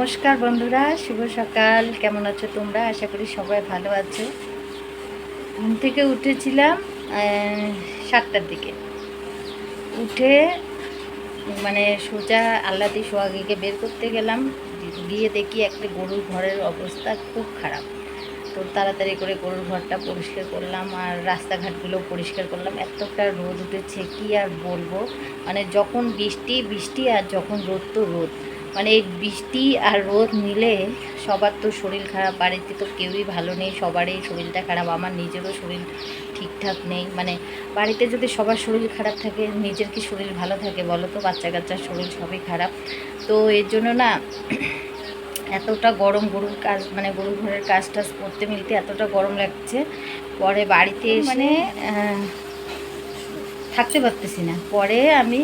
নমস্কার বন্ধুরা, শুভ সকাল। কেমন আছো তোমরা? আশা করি সবাই ভালো আছো। ঘুম থেকে উঠেছিলাম সাতটার দিকে। উঠে মানে সোজা আল্লাদি সোহাগীকে বের করতে গেলাম। গিয়ে দেখি একটা গরুর ঘরের অবস্থা খুব খারাপ। তো তাড়াতাড়ি করে গরুর ঘরটা পরিষ্কার করলাম আর রাস্তাঘাটগুলো পরিষ্কার করলাম। এতটা রোদ উঠেছে, কি আর বলব? মানে যখন বৃষ্টি বৃষ্টি আর যখন রোদ তো রোদ। মানে এই বৃষ্টি আর রোদ মিলে সবার তো শরীর খারাপ বাড়িতে তো কেউই ভালো নেই সবারই শরীরটা খারাপ আমার নিজেরও শরীর ঠিকঠাক নেই। মানে বাড়িতে যদি সবার শরীর খারাপ থাকে নিজের কি শরীর ভালো থাকে বলো তো? বাচ্চা কাচ্চার শরীর সবই খারাপ। তো এর জন্য না এতটা গরম গরুর কাজ মানে গরুর ঘরের কাজ টাজ করতে মিলতে এতটা গরম লাগছে। পরে বাড়িতে এসে মানে থাকতে পারতেছি না। পরে আমি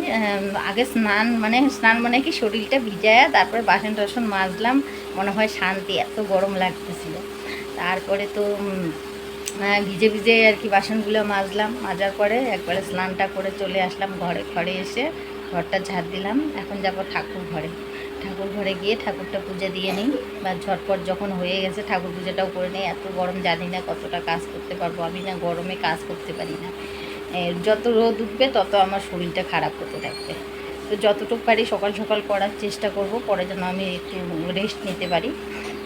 আগে স্নান মানে স্নান মানে কি শরীরটা ভিজায়া তারপরে বাসন টাসন মাজলাম। মনে হয় শান্তি, এত গরম লাগতেছিল। তারপরে তো ভিজে ভিজে আর কি বাসনগুলো মাজলাম। মাজার পরে একবারে স্নানটা করে চলে আসলাম ঘরে ঘরে এসে ঘরটা ঝাড় দিলাম। এখন যাব ঠাকুর ঘরে। ঠাকুর ঘরে গিয়ে ঠাকুরটা পূজা দিয়ে নিই। বা ঝটপট যখন হয়ে গেছে ঠাকুর পূজাটাও করে নিই। এত গরম জানি না কতটা কাজ করতে পারব। আমি না গরমে কাজ করতে পারি না। যত রোদ উঠবে, তত আমার শরীরটা খারাপ হতে থাকবে। তো যতটুকু পারি সকাল সকাল করার চেষ্টা করব, পরে যেন আমি একটু রেস্ট নিতে পারি।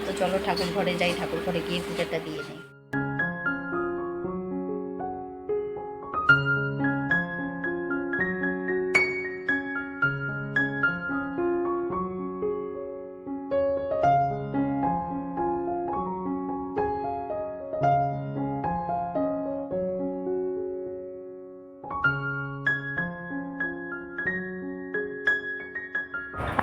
তো চলো ঠাকুর ঘরে যাই ঠাকুর ঘরে গিয়ে পূজাটা দিয়ে নিই।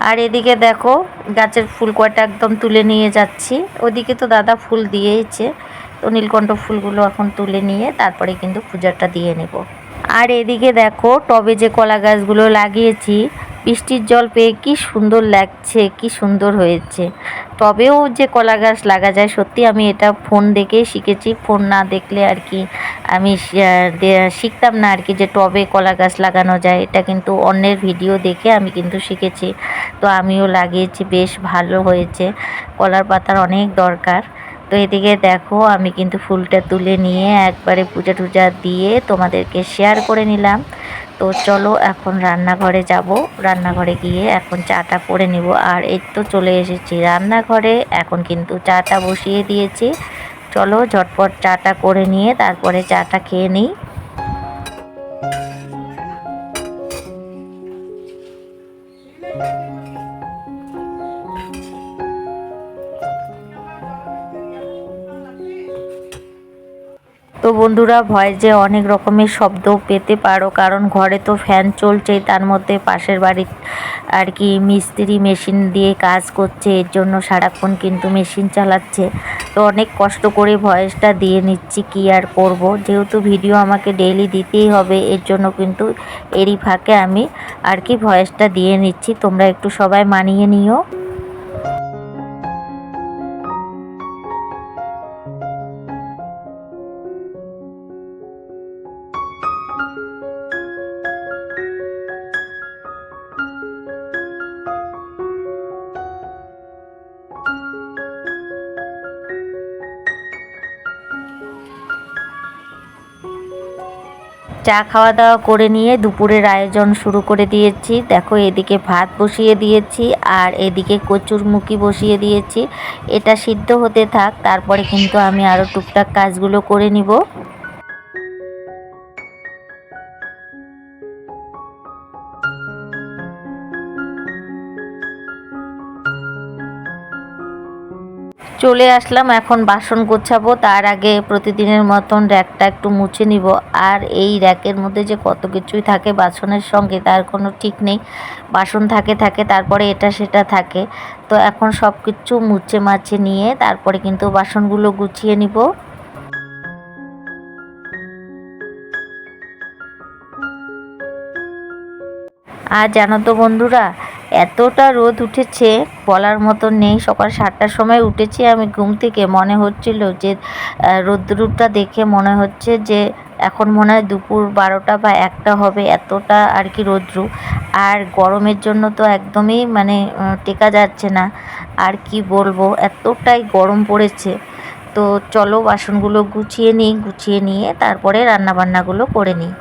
আর এদিকে দেখো, গাছের ফুল কয়টা একদম তুলে নিয়ে যাচ্ছি। ওদিকে তো দাদা ফুল দিয়েইছে, তো নীলকণ্ঠ ফুলগুলো এখন তুলে নিয়ে তারপরে কিন্তু পূজাটা দিয়ে নেব। আর এদিকে দেখো, টবে যে কলা গাছগুলো লাগিয়েছি, বৃষ্টির জল পেয়ে কি সুন্দর লাগছে, কি সুন্দর হয়েছে। টবেও যে কলা গাছ লাগা যায়, সত্যি আমি এটা ফোন দেখেই শিখেছি, ফোন না দেখলে আর কি আমি শিখতাম না আর কি যে টবে কলা গাছ লাগানো যায়। এটা কিন্তু অন্যের ভিডিও দেখে আমি কিন্তু শিখেছি। তো আমিও লাগিয়েছি, বেশ ভালো হয়েছে। কলার পাতার অনেক দরকার। তো এদিকে দেখো, আমি কিন্তু ফুলটা তুলে নিয়ে একবারে পূজা টুজা দিয়ে তোমাদেরকে শেয়ার করে নিলাম। তো চলো এখন রান্নাঘরে যাব। রান্নাঘরে গিয়ে এখন চাটা করে নিব। আর এই তো চলে এসেছি রান্নাঘরে। এখন কিন্তু চাটা বসিয়ে দিয়েছি। চলো ঝটপট চাটা করে নিয়ে তারপরে চাটা খেয়ে নিই। তো বন্ধুরা ভয়েসে অনেক রকমের শব্দ পেতে পারো, কারণ ঘরে তো ফ্যান চলছেই তার মধ্যে পাশের বাড়ির আর কি মিস্ত্রি মেশিন দিয়ে কাজ করছে, এর জন্য সারাক্ষণ কিন্তু মেশিন চালাচ্ছে। তো অনেক কষ্ট করে ভয়েসটা দিয়ে নিচ্ছি কি আর করব। যেহেতু ভিডিও আমাকে ডেইলি দিতেই হবে, এর জন্য কিন্তু এরই ফাঁকে আমি আর কি ভয়েসটা দিয়ে নিচ্ছি। তোমরা একটু সবাই মানিয়ে নিও। চা খাওয়া দাওয়া করে নিয়ে দুপুরের আয়োজন শুরু করে দিয়েছি। দেখো, এদিকে ভাত বসিয়ে দিয়েছি আর এদিকে কচুর মুখি বসিয়ে দিয়েছি। এটা সিদ্ধ হতে থাক, তারপরে কিন্তু আমি আরও টুকটাক কাজগুলো করে নিব। চলে আসলাম, এখন বাসন গোছাবো। তার আগে প্রতিদিনের মতন র্যাকটা একটু মুছে নিব। আর এই র্যাকের মধ্যে যে কত কিছুই থাকে বাসনের সঙ্গে, তার কোনো ঠিক নেই। বাসন থাকে থাকে, তারপরে এটা, সেটা থাকে। তো এখন সব কিছু মুছে, মাছে নিয়ে তারপরে কিন্তু বাসনগুলো গুছিয়ে নিব। আর জানো তো বন্ধুরা এতটা রোদ উঠেছে, বলার মতন নেই। সকাল সাতটার সময় উঠেছি, আমি ঘুম থেকে মনে হচ্ছিল যে রোদ্দুরটা দেখে মনে হচ্ছে যে, এখন মনে হয় দুপুর বারোটা বা একটা হবে এতটা আর কি রৌদ্র। আর গরমের জন্য তো একদমই মানে টেকা যাচ্ছে না। আর কি বলব, এতটাই গরম পড়েছে। তো চলো বাসনগুলো গুছিয়ে নিই, গুছিয়ে নিয়ে তারপরে রান্নাবান্নাগুলো করে নিই।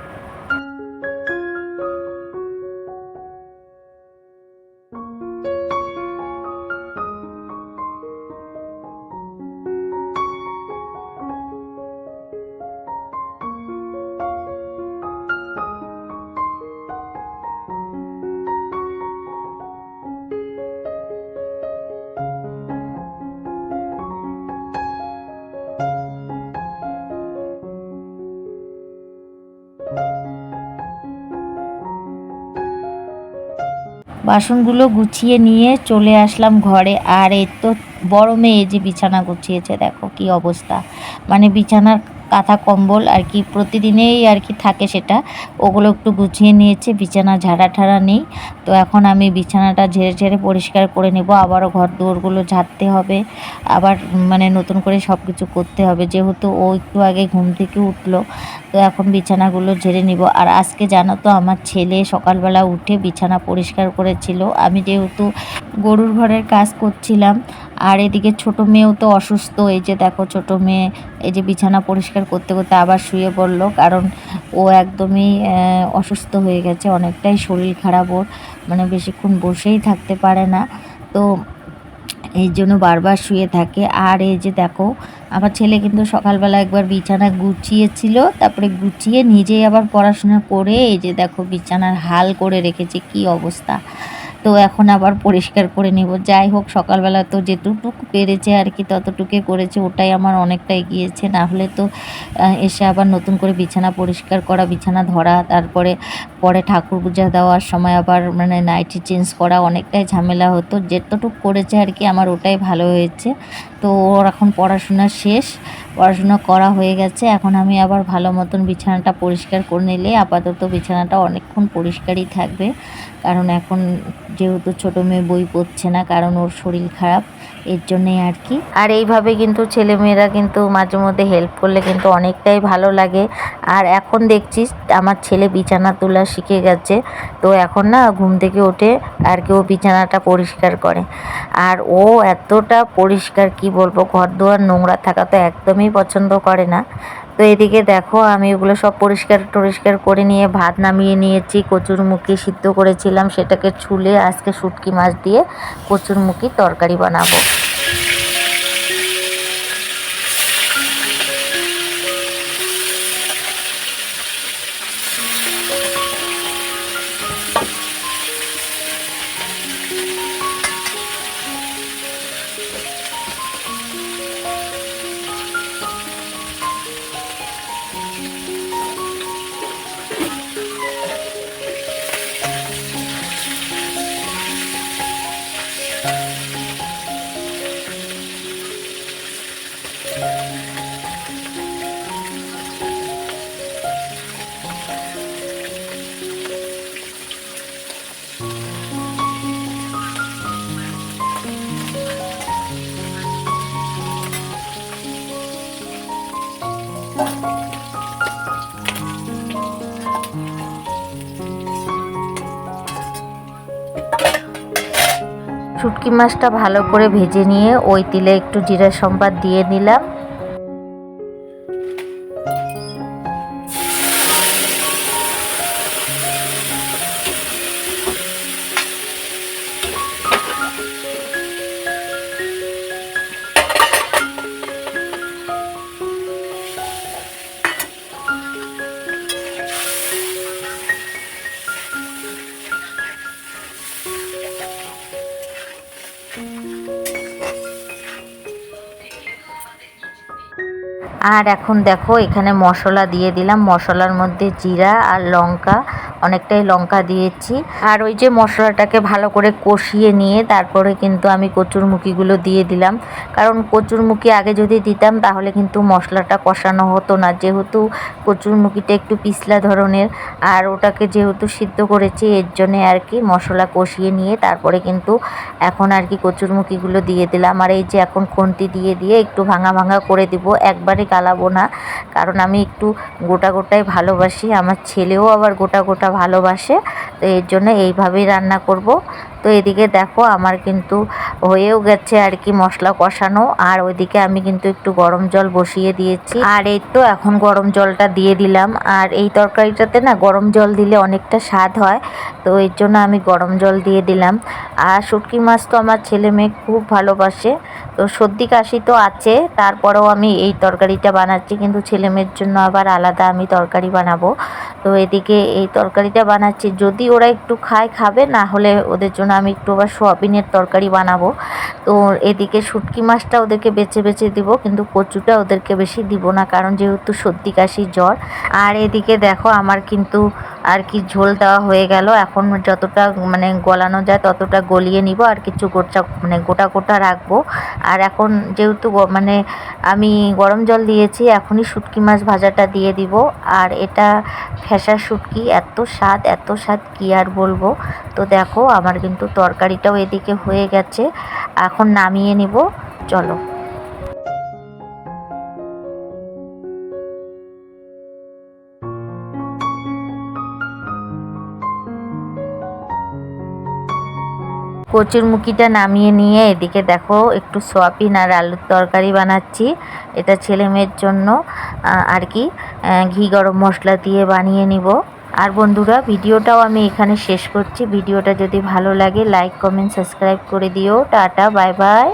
বাসনগুলো গুছিয়ে নিয়ে চলে আসলাম ঘরে। আর এই তো বড় মেয়ে যে বিছানা গুছিয়েছে, দেখো কি অবস্থা। মানে বিছানার কাঁথা কম্বল আর কি প্রতিদিনেই আর কি থাকে সেটা, ওগুলো একটু গুছিয়ে নিয়েছে, বিছানা ঝাড়া ঠাড়া নেই। তো এখন আমি বিছানাটা ঝেড়ে ঝেড়ে পরিষ্কার করে নেব, আবারও ঘর দুয়ারগুলো ঝাড়তে হবে, আবার মানে নতুন করে সব কিছু করতে হবে। যেহেতু ও একটু আগে ঘুম থেকে উঠল, তো এখন বিছানাগুলো ঝেড়ে নিব। আর আজকে জানো তো আমার ছেলে সকালবেলা উঠে বিছানা পরিষ্কার করেছিল। আমি যেহেতু গরুর ঘরের কাজ করছিলাম আর এদিকে ছোট মেয়েও তো অসুস্থ, এই যে দেখো ছোট মেয়ে, এই যে বিছানা পরিষ্কার করতে করতে আবার শুয়ে পড়ল, কারণ ও একদমই অসুস্থ হয়ে গেছে, অনেকটাই শরীর খারাপ ওর মানে বেশিক্ষণ বসেই থাকতে পারে না। তো এই জন্য বারবার শুয়ে থাকে। আর এই যে দেখো, আমার ছেলে কিন্তু সকালবেলা একবার বিছানা গুছিয়েছিল, তারপরে গুছিয়ে নিজেই আবার পড়াশোনা করে, এই যে দেখো বিছানার হাল করে রেখেছে, কি অবস্থা। তো এখন আবার পরিষ্কার করে নেব। যাই হোক, সকালবেলা তো যেটুকু পেরেছে আর কি ততটুকুই করেছে, ওটাই আমার অনেকটা এগিয়েছে। না হলে তো এসে আবার নতুন করে বিছানা পরিষ্কার করা, বিছানা ধরা, তারপরে পরে ঠাকুর পূজা দেওয়ার সময় আবার মানে নাইটি চেঞ্জ করা, অনেকটাই ঝামেলা হতো। যেতটুকু করেছে আর কি, আমার ওটাই ভালো হয়েছে। তো ওর এখন পড়াশোনা শেষ, পড়াশোনা করা হয়ে গেছে। এখন আমি আবার ভালো মতন বিছানাটা পরিষ্কার করে নিলে আপাতত বিছানাটা অনেকক্ষণ পরিষ্কারই থাকবে। কারণ এখন যেহেতু ছোটো মেয়ে বই পড়ছে না, কারণ ওর শরীর খারাপ, এর জন্যেই আর কি। আর এইভাবে কিন্তু ছেলেমেয়েরা কিন্তু মাঝে মধ্যে হেল্প করলে কিন্তু অনেকটাই ভালো লাগে। আর এখন দেখছিস, আমার ছেলে বিছানা তোলা শিখে গেছে। তো এখন না ঘুম থেকে ওঠে আর কেউ বিছানাটা পরিষ্কার করে। আর ও এতটা পরিষ্কার কি বলব ঘর দুয়ার নোংরা থাকা তো একদমই পছন্দ করে না। তো এদিকে দেখো, আমি ওগুলো সব পরিষ্কার টরিষ্কার করে নিয়ে ভাত নামিয়ে নিয়েছি, কচুর মুখি সিদ্ধ করেছিলাম, সেটাকে ছুলে আজকে শুটকি মাছ দিয়ে কচুর মুখি তরকারি বানাবো। শুটকি মাছটা ভালো করে ভেজে নিয়ে ওই তিলে একটু জিরা সম্বাদ দিয়ে নিলাম। আর এখন দেখো এখানে মশলা দিয়ে দিলাম। মশলার মধ্যে জিরা আর লঙ্কা অনেকটাই লঙ্কা দিয়েছি। আর ওই যে মশলাটাকে ভালো করে কষিয়ে নিয়ে তারপরে কিন্তু আমি কচুরমুখিগুলো দিয়ে দিলাম। কারণ কচুরমুখি আগে যদি দিতাম তাহলে কিন্তু মশলাটা কষানো হতো না। যেহেতু কচুরমুখিটা একটু পিছলা ধরনের, আর ওটাকে যেহেতু সিদ্ধ করেছি, এর জন্যে আর কি মশলা কষিয়ে নিয়ে তারপরে কিন্তু এখন আর কি কচুরমুখিগুলো দিয়ে দিলাম। আর এই যে এখন খুন্তি দিয়ে দিয়ে একটু ভাঙা ভাঙা করে দিব, একবারে গালাবো না। কারণ আমি একটু গোটা গোটাই ভালোবাসি। আমার ছেলেও আবার গোটা গোটা ভালোবাসে তো এর জন্য এইভাবেই রান্না করব। তো এদিকে দেখো আমার কিন্তু হয়েও গেছে আর কি মশলা কষানো। আর ওইদিকে আমি কিন্তু একটু গরম জল বসিয়ে দিয়েছি। আর এই তো এখন গরম জলটা দিয়ে দিলাম। আর এই তরকারিটাতে না গরম জল দিলে অনেকটা স্বাদ হয়। তো এর জন্য আমি গরম জল দিয়ে দিলাম। আর শুটকি মাছ তো আমার ছেলে মেয়ে খুব ভালোবাসে। তো সর্দি কাশি তো আছে, তারপরেও আমি এই তরকারিটা বানাচ্ছি। কিন্তু ছেলে মেয়ের জন্য আবার আলাদা আমি তরকারি বানাবো। তো এদিকে এই তরকারিটা বানাচ্ছি। যদি ওরা একটু খায়, খাবে, না হলে ওদের জন্য আমি একটু আবার সোয়াবিনের তরকারি বানাবো। তো এদিকে শুটকি মাছটা ওদেরকে বেছে বেছে দিব, কিন্তু কচুটা ওদেরকে বেশি দিব না, কারণ যেহেতু সর্দি কাশি জ্বর। আর এদিকে দেখো আমার কিন্তু আর কি ঝোল দেওয়া হয়ে গেল। এখন যতটা মানে গলানো যায় ততটা গলিয়ে নিব আর কিছু গোটা মানে গোটা গোটা রাখব। আর এখন যেহেতু মানে আমি গরম জল দিয়েছি, এখনই শুটকি মাছ ভাজাটা দিয়ে দিব। আর এটা ফ্যাসার শুটকি, এত স্বাদ এত স্বাদ কী আর বলব? তো দেখো, আমার কিন্তু তরকারিটাও এদিকে হয়ে গেছে। এখন নামিয়ে নিব, চলো। কচুর মুখিটা নামিয়ে নিয়ে এদিকে দেখো একটু সোয়াবিন আর আলুর তরকারি বানাচ্ছি। এটা ছেলে মেয়ের জন্য আর কি ঘি গরম মশলা দিয়ে বানিয়ে নিব। আর বন্ধুরা, ভিডিওটাও আমি এখানে শেষ করছি। ভিডিওটা যদি ভালো লাগে লাইক কমেন্ট সাবস্ক্রাইব করে দিও। Tata bye bye